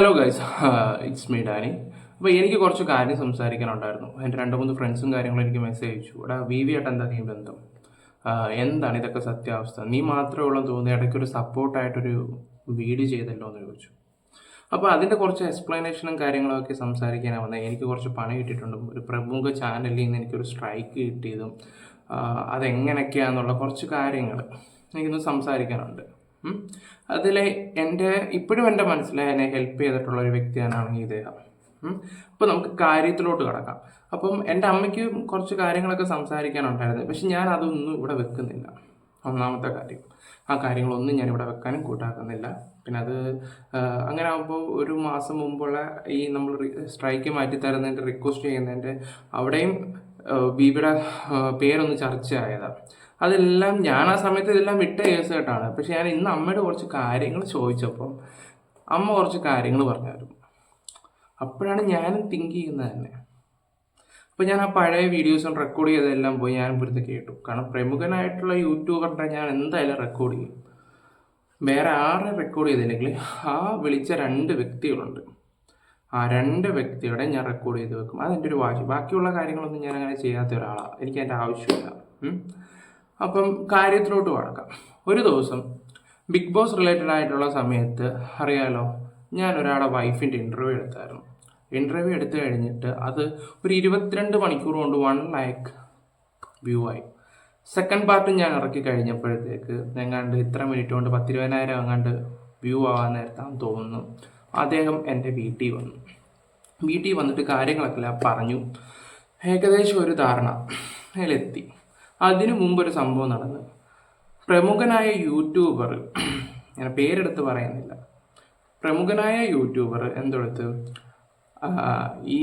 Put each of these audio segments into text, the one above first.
Hello guys it's me Danny അപ്പോൾ എനിക്ക് കുറച്ച് കാര്യം സംസാരിക്കാനുണ്ടായിരുന്നു. എന്റെ രണ്ട് മൂന്ന് ഫ്രണ്ട്സും കാര്യങ്ങളും എനിക്ക് മെസ്സേജ് അയച്ചു. എടാ വി വി ആയിട്ട് എന്താ നീ ബന്ധം? എന്താണ് ഇതൊക്കെ സത്യാവസ്ഥ? നീ മാത്രമേ ഉള്ളൂ തോന്നി ഇടയ്ക്കൊരു സപ്പോർട്ടായിട്ടൊരു വീഡിയോ ചെയ്തല്ലോ എന്ന് ചോദിച്ചു. അപ്പോൾ അതിന്റെ കുറച്ച് എക്സ്പ്ലനേഷനും കാര്യങ്ങളൊക്കെ സംസാരിക്കാനാണ് വന്നത് എനിക്ക് കുറച്ച് പണി കിട്ടിയിട്ടുണ്ട്. ഒരു പ്രമുഖ ചാനലിൽ നിന്ന് എനിക്കൊരു സ്ട്രൈക്ക് കിട്ടിയതും അതെങ്ങനെയൊക്കെയാണെന്നുള്ള കുറച്ച് കാര്യങ്ങൾ എനിക്കൊന്ന് സംസാരിക്കാനുണ്ട്. ഉം. അതിലെ എന്റെ ഇപ്പോഴും എന്റെ മനസ്സിൽ എന്നെ ഹെൽപ്പ് ചെയ്തിട്ടുള്ള ഒരു വ്യക്തിയാണെങ്കിൽ ഇദ്ദേഹം. അപ്പോൾ നമുക്ക് കാര്യത്തിലോട്ട് കിടക്കാം. അപ്പം എന്റെ അമ്മയ്ക്ക് കുറച്ച് കാര്യങ്ങളൊക്കെ സംസാരിക്കാനുണ്ടായിരുന്നു. പക്ഷെ ഞാൻ അതൊന്നും ഇവിടെ വെക്കുന്നില്ല. ഒന്നാമത്തെ കാര്യം. ആ കാര്യങ്ങളൊന്നും ഞാൻ ഇവിടെ വെക്കാനും കൂട്ടാക്കുന്നില്ല. പിന്നെ അത് അങ്ങനെ ആകുമ്പോൾ ഒരു മാസം മുമ്പുള്ള ഈ നമ്മൾ സ്ട്രൈക്ക് മാറ്റി തരുന്നതിന്റെ റിക്വസ്റ്റ് ചെയ്യുന്നതിന്റെ അവിടെയും ബീബിയുടെ പേരൊന്ന് ചർച്ചയായതാണ് അതെല്ലാം ഞാൻ ആ സമയത്ത് ഇതെല്ലാം വിട്ട കേസ് കേട്ടാണ്. പക്ഷെ ഞാൻ ഇന്ന് അമ്മയുടെ കുറച്ച് കാര്യങ്ങൾ ചോദിച്ചപ്പോൾ അമ്മ കുറച്ച് കാര്യങ്ങൾ പറഞ്ഞായിരുന്നു. അപ്പോഴാണ് ഞാനും തിങ്ക് ചെയ്യുന്നത് തന്നെ. അപ്പോൾ ഞാൻ ആ പഴയ വീഡിയോസും റെക്കോർഡ് ചെയ്തതെല്ലാം പോയി ഞാൻ ഇവിടുത്തെ കേട്ടു. കാരണം പ്രമുഖനായിട്ടുള്ള യൂട്യൂബറിന്റെ ഞാൻ എന്തായാലും റെക്കോർഡ് ചെയ്യും. വേറെ ആരെ റെക്കോർഡ് ചെയ്തില്ലെങ്കിൽ ആ വിളിച്ച രണ്ട് വ്യക്തികളുണ്ട്. ആ രണ്ട് വ്യക്തിയുടെ ഞാൻ റെക്കോർഡ് ചെയ്ത് വെക്കും. അതെന്റെ ഒരു വാശി. ബാക്കിയുള്ള കാര്യങ്ങളൊന്നും ഞാൻ അങ്ങനെ ചെയ്യാത്ത ഒരാളാണ് എനിക്ക് അതിന്റെ ആവശ്യമില്ല. അപ്പം കാര്യത്തിലോട്ട് കടക്കാം ഒരു ദിവസം ബിഗ് ബോസ് റിലേറ്റഡ് ആയിട്ടുള്ള സമയത്ത് അറിയാലോ ഞാൻ ഒരാളുടെ വൈഫിന്റെ ഇന്റർവ്യൂ എടുത്തായിരുന്നു. ഇന്റർവ്യൂ എടുത്തു കഴിഞ്ഞിട്ട് അത് ഒരു ഇരുപത്തിരണ്ട് മണിക്കൂർ കൊണ്ട് വൺ ലാക്ക് വ്യൂ ആയി. സെക്കൻഡ് പാർട്ട് ഞാൻ ഇറക്കി കഴിഞ്ഞപ്പോഴത്തേക്ക് എങ്ങാണ്ട് ഇത്ര മിനിറ്റ് കൊണ്ട് പത്തിരുപതിനായിരം എങ്ങാണ്ട് വ്യൂ ആവാൻ നേരത്താന്ന് തോന്നുന്നു. അദ്ദേഹം എന്റെ വീട്ടിൽ വന്നു. വീട്ടിൽ വന്നിട്ട് കാര്യങ്ങളൊക്കെ പറഞ്ഞു. ഏകദേശം ഒരു ധാരണ അതിലെത്തി. അതിനു മുമ്പ് ഒരു സംഭവം നടന്നു. പ്രമുഖനായ യൂട്യൂബർ ഞാൻ പേരെടുത്ത് പറയുന്നില്ല. പ്രമുഖനായ യൂട്യൂബർ എന്തെടുത്ത് ഈ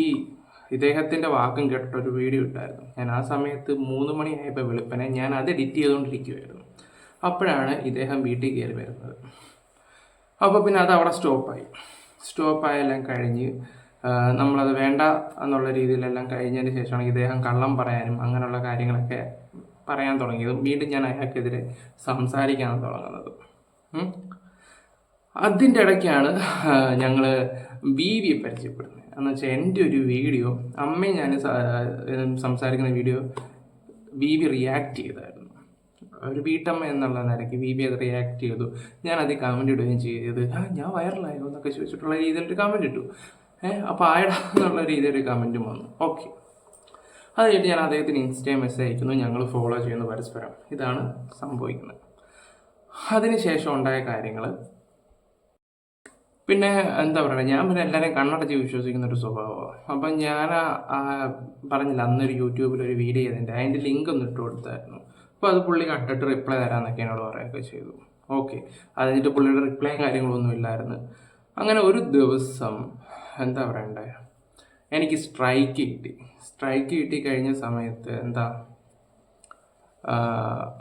ഇദ്ദേഹത്തിന്റെ വാക്കും കേട്ടിട്ടൊരു വീഡിയോ ഇട്ടായിരുന്നു. ഞാൻ ആ സമയത്ത് മൂന്ന് മണിയായപ്പോൾ വെളുപ്പനെ ഞാൻ അത് എഡിറ്റ് ചെയ്തുകൊണ്ടിരിക്കുകയായിരുന്നു അപ്പോഴാണ് ഇദ്ദേഹം വീട്ടിൽ കയറി വരുന്നത്. അപ്പോൾ പിന്നെ അത് അവിടെ സ്റ്റോപ്പായി. സ്റ്റോപ്പായെല്ലാം കഴിഞ്ഞ് നമ്മളത് വേണ്ട എന്നുള്ള രീതിയിലെല്ലാം കഴിഞ്ഞതിന് ശേഷമാണ് ഇദ്ദേഹം കള്ളം പറയാനും അങ്ങനെയുള്ള കാര്യങ്ങളൊക്കെ പറയാൻ തുടങ്ങിയതും. വീണ്ടും ഞാൻ അയാൾക്കെതിരെ സംസാരിക്കാൻ തുടങ്ങുന്നത്. അതിന്റെ ഇടയ്ക്കാണ് ഞങ്ങൾ വിയെ പരിചയപ്പെടുന്നത്. എന്ന് വെച്ചാൽ എന്റെ ഒരു വീഡിയോ അമ്മയും ഞാൻ സംസാരിക്കുന്ന വീഡിയോ ബി വി റിയാക്ട് ചെയ്തായിരുന്നു. ഒരു വീട്ടമ്മ എന്നുള്ള നിലയ്ക്ക് ബി ബി അത് റിയാക്ട് ചെയ്തു. ഞാൻ അത് കമന്റ് ഇടുകയും ചെയ്തത് ഞാൻ വൈറലായോ എന്നൊക്കെ ചോദിച്ചിട്ടുള്ള രീതിയിലൊരു കമന്റ് ഇട്ടു. അപ്പോൾ ആയടാ എന്നുള്ള രീതിയിലൊരു കമന്റും വന്നു. ഓക്കെ അത് കഴിഞ്ഞിട്ട് ഞാൻ അദ്ദേഹത്തിന് ഇൻസ്റ്റയിൽ മെസ്സേജ് അയക്കുന്നു. ഞങ്ങൾ ഫോളോ ചെയ്യുന്നു പരസ്പരം. ഇതാണ് സംഭവിക്കുന്നത്. അതിനുശേഷം ഉണ്ടായ കാര്യങ്ങൾ പിന്നെ എന്താ പറയുക ഞാൻ പിന്നെ എല്ലാവരെയും കണ്ണടച്ച് വിശ്വസിക്കുന്ന ഒരു സ്വഭാവമാണ്. അപ്പം ഞാൻ പറഞ്ഞില്ല അന്നൊരു യൂട്യൂബിൽ ഒരു വീഡിയോ ചെയ്തിട്ടുണ്ട്. അതിന്റെ ലിങ്ക് ഒന്ന് ഇട്ട് കൊടുത്തായിരുന്നു. അപ്പോൾ അത് പുള്ളി കണ്ടിട്ട് റിപ്ലൈ തരാമെന്നൊക്കെ എന്നോട് പറയുകയൊക്കെ ചെയ്തു. ഓക്കെ അത് കഴിഞ്ഞിട്ട് പുള്ളിയുടെ റിപ്ലൈയും കാര്യങ്ങളൊന്നും ഇല്ലായിരുന്നു. അങ്ങനെ ഒരു ദിവസം എന്താ പറയണ്ടേ? എനിക്ക് സ്ട്രൈക്ക് കിട്ടി. സ്ട്രൈക്ക് കിട്ടി കഴിഞ്ഞ സമയത്ത് എന്താ?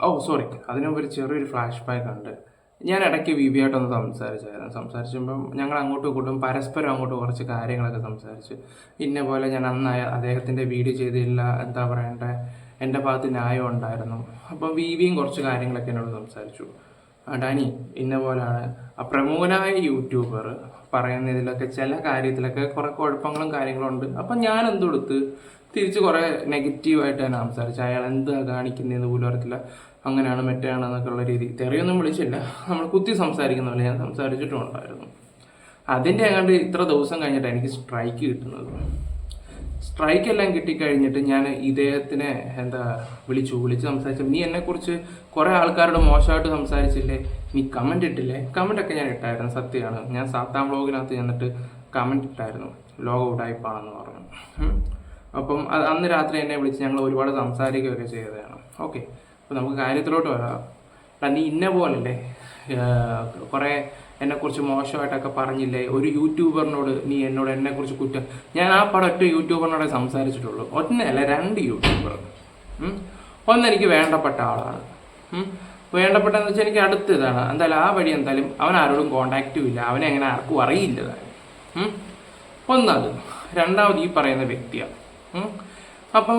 ഓ സോറി അതിനുമുമ്പ് ഒരു ചെറിയൊരു ഫ്ലാഷ് ബാക്ക് ഉണ്ട്. ഞാൻ ഇടയ്ക്ക് വി ബി ആയിട്ടൊന്ന് സംസാരിച്ചായിരുന്നു. സംസാരിച്ചപ്പം ഞങ്ങൾ അങ്ങോട്ടും ഇങ്ങോട്ടും പരസ്പരം അങ്ങോട്ട് കുറച്ച് കാര്യങ്ങളൊക്കെ സംസാരിച്ച്. ഇന്ന പോലെ ഞാൻ അന്ന് അദ്ദേഹത്തിന്റെ വീഡിയോ ചെയ്തില്ല എന്താ പറയണ്ടേ? എന്റെ ഭാഗത്ത് ന്യായം ഉണ്ടായിരുന്നു. അപ്പം വി വിയും കുറച്ച് കാര്യങ്ങളൊക്കെ എന്നോട് സംസാരിച്ചു. ഡാനി ഇന്ന പോലാണ്. പ്രമുഖനായ യൂട്യൂബർ പറയുന്നതിലൊക്കെ ചില കാര്യത്തിലൊക്കെ കുറെ കുഴപ്പങ്ങളും കാര്യങ്ങളും ഉണ്ട്. അപ്പം ഞാൻ എന്തെടുത്ത് തിരിച്ച് കുറേ നെഗറ്റീവായിട്ട് തന്നെ സംസാരിച്ചു. അയാൾ എന്താ കാണിക്കുന്നതെന്ന് പോലും അറിയത്തില്ല. അങ്ങനെയാണ് മറ്റാണ് എന്നൊക്കെ ഉള്ള രീതി. തെറിയൊന്നും വിളിച്ചില്ല. നമ്മൾ കുത്തി സംസാരിക്കുന്ന പോലെ ഞാൻ സംസാരിച്ചിട്ടുണ്ടായിരുന്നു അതിന്റെ അങ്ങോട്ട് ഇത്ര ദിവസം കഴിഞ്ഞിട്ടാണ് എനിക്ക് സ്ട്രൈക്ക് കിട്ടുന്നത്. സ്ട്രൈക്ക് എല്ലാം കിട്ടിക്കഴിഞ്ഞിട്ട് ഞാൻ ഇദ്ദേഹത്തിനെ എന്താ വിളിച്ചു വിളിച്ച് സംസാരിച്ചു. നീ എന്നെക്കുറിച്ച് കുറേ ആൾക്കാരോട് മോശമായിട്ട് സംസാരിച്ചില്ലേ? നീ കമന്റ് ഇട്ടില്ലേ? കമന്റ് ഒക്കെ ഞാൻ ഇട്ടായിരുന്നു സത്യമാണ്. ഞാൻ സാത്താം ബ്ലോഗിനകത്ത് ചെന്നിട്ട് കമന്റ് ഇട്ടായിരുന്നു. ലോക ഉടായ്പാണെന്ന് പറഞ്ഞു. അപ്പം അത് അന്ന് രാത്രി എന്നെ വിളിച്ച് ഞങ്ങൾ ഒരുപാട് സംസാരിക്കുകയൊക്കെ ചെയ്തതാണ്. ഓക്കെ. അപ്പോൾ നമുക്ക് കാര്യത്തിലോട്ട് വരാം. നീ ഇന്ന പോലല്ലേ? കുറേ എന്നെക്കുറിച്ച് മോശമായിട്ടൊക്കെ പറഞ്ഞില്ലേ? ഒരു യൂട്യൂബറിനോട് നീ എന്നോട് എന്നെക്കുറിച്ച് കുറ്റം ഞാൻ ആ പടം ഒറ്റ യൂട്യൂബറിനോടെ സംസാരിച്ചിട്ടുള്ളൂ. ഒന്നല്ല രണ്ട് യൂട്യൂബർ ഒന്നെനിക്ക് വേണ്ടപ്പെട്ട ആളാണ്. വേണ്ടപ്പെട്ടെന്ന് വെച്ചാൽ എനിക്ക് അടുത്ത് ഇതാണ് എന്തായാലും ആ വഴി എന്തായാലും അവൻ ആരോടും കോണ്ടാക്റ്റും ഇല്ല. അവനെ അങ്ങനെ ആർക്കും അറിയില്ല. ഒന്നത്. രണ്ടാമത് ഈ പറയുന്ന വ്യക്തിയാണ് അപ്പം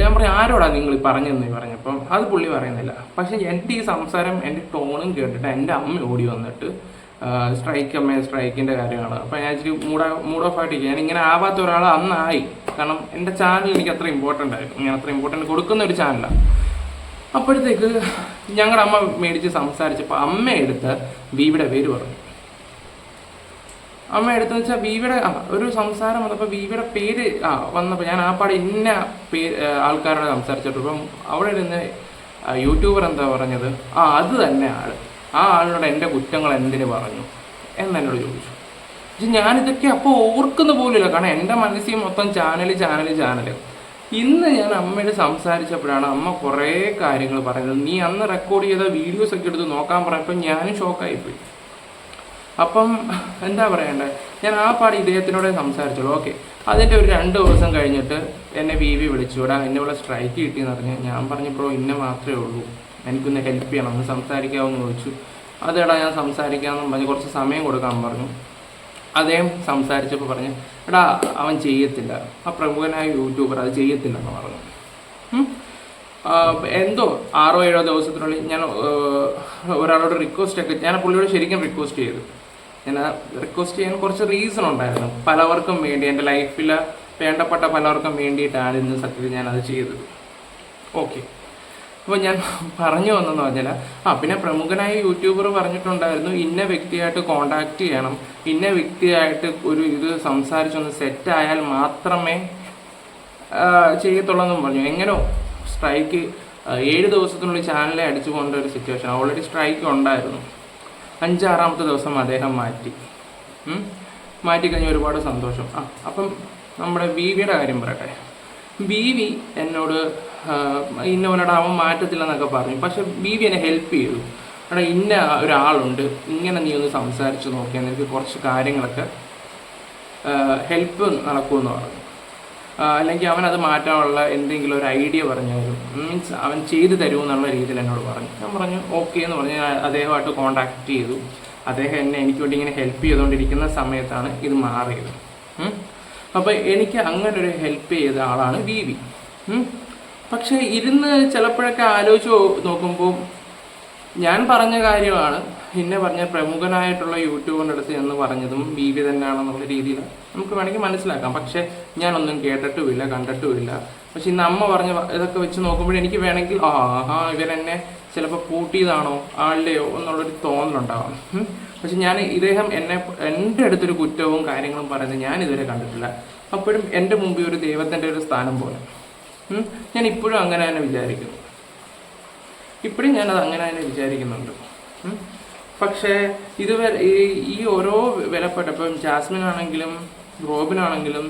ഞാൻ പറയും ആരോടാ നിങ്ങൾ പറഞ്ഞെന്ന് പറഞ്ഞപ്പം? അത് പുള്ളി പറയുന്നില്ല. പക്ഷെ എന്റെ ഈ സംസാരം എന്റെ ടോണും കേട്ടിട്ട് എന്റെ അമ്മ ഓടി വന്നിട്ട് സ്ട്രൈക്ക് അമ്മ സ്ട്രൈക്കിന്റെ കാര്യമാണ് അപ്പോൾ ഞാൻ ഇച്ചിരി മൂഡ് മൂഡ് ഓഫ് ആയിട്ട് ഞാൻ ഇങ്ങനെ ആവാത്ത ഒരാൾ അന്നായി. കാരണം എന്റെ ചാനൽ എനിക്ക് അത്ര ഇമ്പോർട്ടന്റ് ആയിരുന്നു ഞാൻ അത്ര ഇമ്പോർട്ടന്റ് കൊടുക്കുന്ന ഒരു ചാനലാണ് അപ്പോഴത്തേക്ക് ഞങ്ങളുടെ അമ്മ മേടിച്ച് സംസാരിച്ചപ്പോൾ അമ്മ എടുത്ത് ബീവിയുടെ പേര് പറഞ്ഞു. അമ്മ എടുത്തെന്ന് വെച്ചാൽ ബീവിയുടെ ഒരു സംസാരം വന്നപ്പോൾ ബീവിയുടെ പേര് ആ വന്നപ്പോൾ ഞാൻ ആ പാടെ ഇന്ന പേര് ആൾക്കാരോട് സംസാരിച്ചിട്ടുണ്ട് അപ്പം അവിടെ ഇരുന്ന് യൂട്യൂബർ എന്താ പറഞ്ഞത്? ആ അത് തന്നെ ആൾ. ആ ആളിനോട് എന്റെ കുറ്റങ്ങൾ എന്തിനു പറഞ്ഞു? എന്നെന്നോട് ചോദിച്ചു. ഞാനിതൊക്കെ അപ്പോൾ ഓർക്കുന്ന പോലുമില്ല. കാരണം എന്റെ മനസ്സിൽ മൊത്തം ചാനൽ ചാനൽ ചാനൽ ഇന്ന് ഞാൻ അമ്മയോട് സംസാരിച്ചപ്പോഴാണ് അമ്മ കുറേ കാര്യങ്ങൾ പറഞ്ഞത്. നീ അന്ന് റെക്കോർഡ് ചെയ്ത വീഡിയോസ് ഒക്കെ എടുത്ത് നോക്കാൻ പറഞ്ഞപ്പോൾ ഞാനും ഷോക്കായിപ്പോയി അപ്പം എന്താ പറയണ്ടേ? ഞാൻ ആ പാടി ഇദ്ദേഹത്തിനോടെ സംസാരിച്ചോളൂ. ഓക്കെ അതിന്റെ ഒരു രണ്ട് ദിവസം കഴിഞ്ഞിട്ട് എന്നെ വി വി വിളിച്ചു. ഇവിടെ എന്നെ ഇവിടെ സ്ട്രൈക്ക് കിട്ടിയെന്ന് പറഞ്ഞ് ഞാൻ പറഞ്ഞപ്പോൾ ഇന്ന മാത്രമേ ഉള്ളൂ. എനിക്കൊന്ന് ഹെൽപ്പ് ചെയ്യണം. ഒന്ന് സംസാരിക്കാമെന്ന് ചോദിച്ചു. അതേടാ ഞാൻ സംസാരിക്കാമെന്നും പറഞ്ഞ് കുറച്ച് സമയം കൊടുക്കാൻ പറഞ്ഞു. അദ്ദേഹം സംസാരിച്ചപ്പോൾ പറഞ്ഞു എടാ അവൻ ചെയ്യത്തില്ല. ആ പ്രമുഖനായ യൂട്യൂബർ അത് ചെയ്യത്തില്ലെന്ന് പറഞ്ഞു. എന്തോ ആറോ ഏഴോ ദിവസത്തിനുള്ളിൽ ഞാൻ ഒരാളോട് റിക്വസ്റ്റ് ഒക്കെ ഞാൻ പുള്ളിയോട് ശരിക്കും റിക്വസ്റ്റ് ചെയ്തു. ഞാൻ റിക്വസ്റ്റ് ചെയ്യാൻ കുറച്ച് റീസൺ ഉണ്ടായിരുന്നു. പലവർക്കും വേണ്ടി എന്റെ ലൈഫിൽ വേണ്ടപ്പെട്ട പലർക്കും വേണ്ടിയിട്ടാണ് ഇന്ന് സത്യത്തിൽ ഞാൻ അത് ചെയ്തത്. ഓക്കെ അപ്പോൾ ഞാൻ പറഞ്ഞു വന്നെന്ന് പറഞ്ഞാൽ ആ പിന്നെ പ്രമുഖനായ യൂട്യൂബർ പറഞ്ഞിട്ടുണ്ടായിരുന്നു ഇന്ന വ്യക്തിയായിട്ട് കോണ്ടാക്ട് ചെയ്യണം ഇന്ന വ്യക്തിയായിട്ട് ഒരു ഇത് സംസാരിച്ചൊന്ന് സെറ്റ് ആയാൽ മാത്രമേ ചെയ്യത്തുള്ളൂ ചെയ്യത്തുള്ളെന്നും പറഞ്ഞു. എങ്ങനെയോ സ്ട്രൈക്ക് ഏഴ് ദിവസത്തിനുള്ളിൽ ചാനലെ അടിച്ചു കൊണ്ട ഒരു സിറ്റുവേഷൻ ഓൾറെഡി സ്ട്രൈക്ക് ഉണ്ടായിരുന്നു. അഞ്ചാറാമത്തെ ദിവസം അദ്ദേഹം മാറ്റി. മാറ്റിക്കഴിഞ്ഞ മാറ്റി കഴിഞ്ഞ ഒരുപാട് സന്തോഷം. ആ അപ്പം നമ്മുടെ ബി വിയുടെ കാര്യം പറയട്ടെ. ബി വി എന്നോട് ഇന്നവനോട് അവൻ മാറ്റത്തില്ലെന്നൊക്കെ പറഞ്ഞു. പക്ഷെ ബി വി എന്നെ ഹെൽപ്പ് ചെയ്തു. എടാ ഇന്ന ഒരാളുണ്ട്. ഇങ്ങനെ നീ ഒന്ന് സംസാരിച്ച് നോക്കിയാൽ നിനക്ക് കുറച്ച് കാര്യങ്ങളൊക്കെ ഹെൽപ്പ് നടക്കുമെന്ന് പറഞ്ഞു. അല്ലെങ്കിൽ അവൻ അത് മാറ്റാനുള്ള എന്തെങ്കിലും ഒരു ഐഡിയ പറഞ്ഞു മീൻസ് അവൻ ചെയ്തു തരുമെന്നുള്ള രീതിയിൽ എന്നോട് പറഞ്ഞു. ഞാൻ പറഞ്ഞു ഓക്കെ എന്ന് പറഞ്ഞ്. അദ്ദേഹമായിട്ട് കോണ്ടാക്ട് ചെയ്തു. അദ്ദേഹം എന്നെ എനിക്ക് വേണ്ടി ഇങ്ങനെ ഹെൽപ്പ് ചെയ്തുകൊണ്ടിരിക്കുന്ന സമയത്താണ് ഇത് മാറിയത്. അപ്പോൾ എനിക്ക് അങ്ങനെ ഒരു ഹെൽപ്പ് ചെയ്ത ആളാണ് വി വി. പക്ഷേ ഇരുന്ന് ചിലപ്പോഴൊക്കെ ആലോചിച്ച് നോക്കുമ്പോൾ ഞാൻ പറഞ്ഞ കാര്യമാണ്. പിന്നെ പറഞ്ഞ പ്രമുഖനായിട്ടുള്ള യൂട്യൂബറിന്റെ അടുത്ത് എന്ന് പറഞ്ഞതും ബി വി തന്നെയാണെന്നുള്ള രീതിയിൽ നമുക്ക് വേണമെങ്കിൽ മനസ്സിലാക്കാം. പക്ഷേ ഞാനൊന്നും കേട്ടിട്ടുമില്ല കണ്ടിട്ടുമില്ല. പക്ഷെ ഇന്ന് അമ്മ പറഞ്ഞ ഇതൊക്കെ വെച്ച് നോക്കുമ്പോൾ എനിക്ക് വേണമെങ്കിൽ ആഹാ ഇവരെന്നെ ചിലപ്പോൾ കൂട്ടിയതാണോ ആളുടെയോ എന്നുള്ളൊരു തോന്നലുണ്ടാവാം. പക്ഷെ ഞാൻ ഇദ്ദേഹം എന്നെ എന്റെ അടുത്തൊരു കുറ്റവും കാര്യങ്ങളും പറയുന്നത് ഞാൻ ഇതുവരെ കണ്ടിട്ടില്ല. അപ്പോഴും എന്റെ മുമ്പിൽ ഒരു ദൈവത്തിന്റെ ഒരു സ്ഥാനം പോലെ. ഞാൻ ഇപ്പോഴും അങ്ങനെ തന്നെ വിചാരിക്കുന്നു. ഇപ്പോഴും ഞാനത് അങ്ങനെ തന്നെ വിചാരിക്കുന്നുണ്ട്. പക്ഷേ ഇതുവരെ ഈ ഓരോ വിലപ്പെട്ട ഇപ്പം ജാസ്മിൻ ആണെങ്കിലും റോബിനാണെങ്കിലും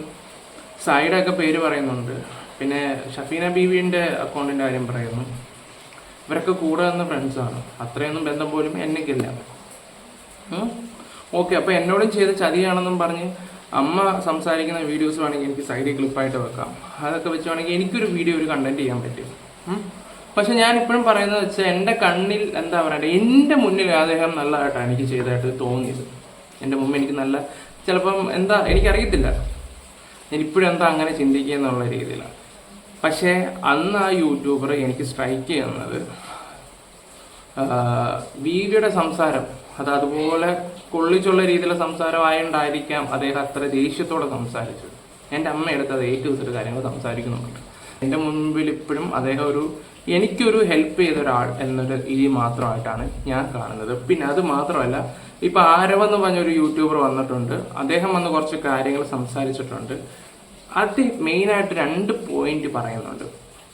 സൈഡൊക്കെ പേര് പറയുന്നുണ്ട്. പിന്നെ ഷഫീന ബീവിന്റെ അക്കൗണ്ടിന്റെ കാര്യം പറയുന്നു. ഇവരൊക്കെ കൂടെ നിന്ന് ഫ്രണ്ട്സാണ് അത്രയൊന്നും ബന്ധം പോലും എനിക്കില്ല. ഓക്കെ അപ്പോൾ എന്നോടും ചെയ്ത ചതിയാണെന്നും പറഞ്ഞ് അമ്മ സംസാരിക്കുന്ന വീഡിയോസ് വേണമെങ്കിൽ എനിക്ക് സൈഡിൽ ക്ലിപ്പായിട്ട് വെക്കാം. അതൊക്കെ വെച്ച് വേണമെങ്കിൽ എനിക്കൊരു വീഡിയോ ഒരു കണ്ടന്റ് ചെയ്യാൻ പറ്റും. പക്ഷെ ഞാൻ ഇപ്പോഴും പറയുന്നത് വെച്ചാൽ എന്റെ കണ്ണിൽ എന്താ പറയണ്ടേ എന്റെ മുന്നിൽ അദ്ദേഹം നല്ലതായിട്ടാണ് എനിക്ക് ചെയ്തതായിട്ട് തോന്നിയത്. എന്റെ മുമ്പ് എനിക്ക് നല്ല ചിലപ്പം എന്താ എനിക്കറിയത്തില്ല. ഞാൻ ഇപ്പോഴും എന്താ അങ്ങനെ ചിന്തിക്കുക എന്നുള്ള രീതിയിലാണ്. പക്ഷേ അന്ന് ആ യൂട്യൂബർ എനിക്ക് സ്ട്രൈക്ക് ചെയ്യുന്നത് വീഡിയോയുടെ സംസാരം അത് അതുപോലെ കൊള്ളിച്ചുള്ള രീതിയിലുള്ള സംസാരമായുണ്ടായിരിക്കാം. അദ്ദേഹം അത്ര ദേഷ്യത്തോടെ സംസാരിച്ചത് എന്റെ അമ്മ എടുത്ത് അത് ഏറ്റെടുത്തിട്ട് കാര്യങ്ങൾ സംസാരിക്കുന്നുണ്ട്. എന്റെ മുൻപിൽ ഇപ്പോഴും അദ്ദേഹം ഒരു എനിക്കൊരു ഹെൽപ്പ് ചെയ്ത ഒരാൾ എന്നൊരു രീതി മാത്രമായിട്ടാണ് ഞാൻ കാണുന്നത്. പിന്നെ അത് മാത്രമല്ല ഇപ്പൊ ആരവെന്ന് പറഞ്ഞൊരു യൂട്യൂബർ വന്നിട്ടുണ്ട്. അദ്ദേഹം വന്ന് കുറച്ച് കാര്യങ്ങൾ സംസാരിച്ചിട്ടുണ്ട്. അത് മെയിനായിട്ട് രണ്ട് പോയിന്റ് പറയുന്നുണ്ട്.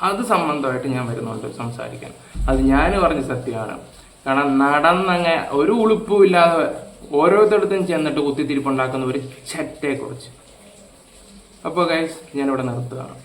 അത് സംബന്ധമായിട്ട് ഞാൻ വരുന്നുണ്ട് സംസാരിക്കാൻ. അത് ഞാൻ പറഞ്ഞ സത്യമാണ്. കാരണം നടന്നങ്ങ് ഒരു ഉളുപ്പും ഇല്ലാതെ ഓരോരുത്തടത്തും ചെന്നിട്ട് കുത്തിത്തിരിപ്പുണ്ടാക്കുന്ന ഒരു ചട്ടയെക്കുറിച്ച് അപ്പോൾ ഗൈസ് ഞാനിവിടെ നിർത്തുകയാണ്.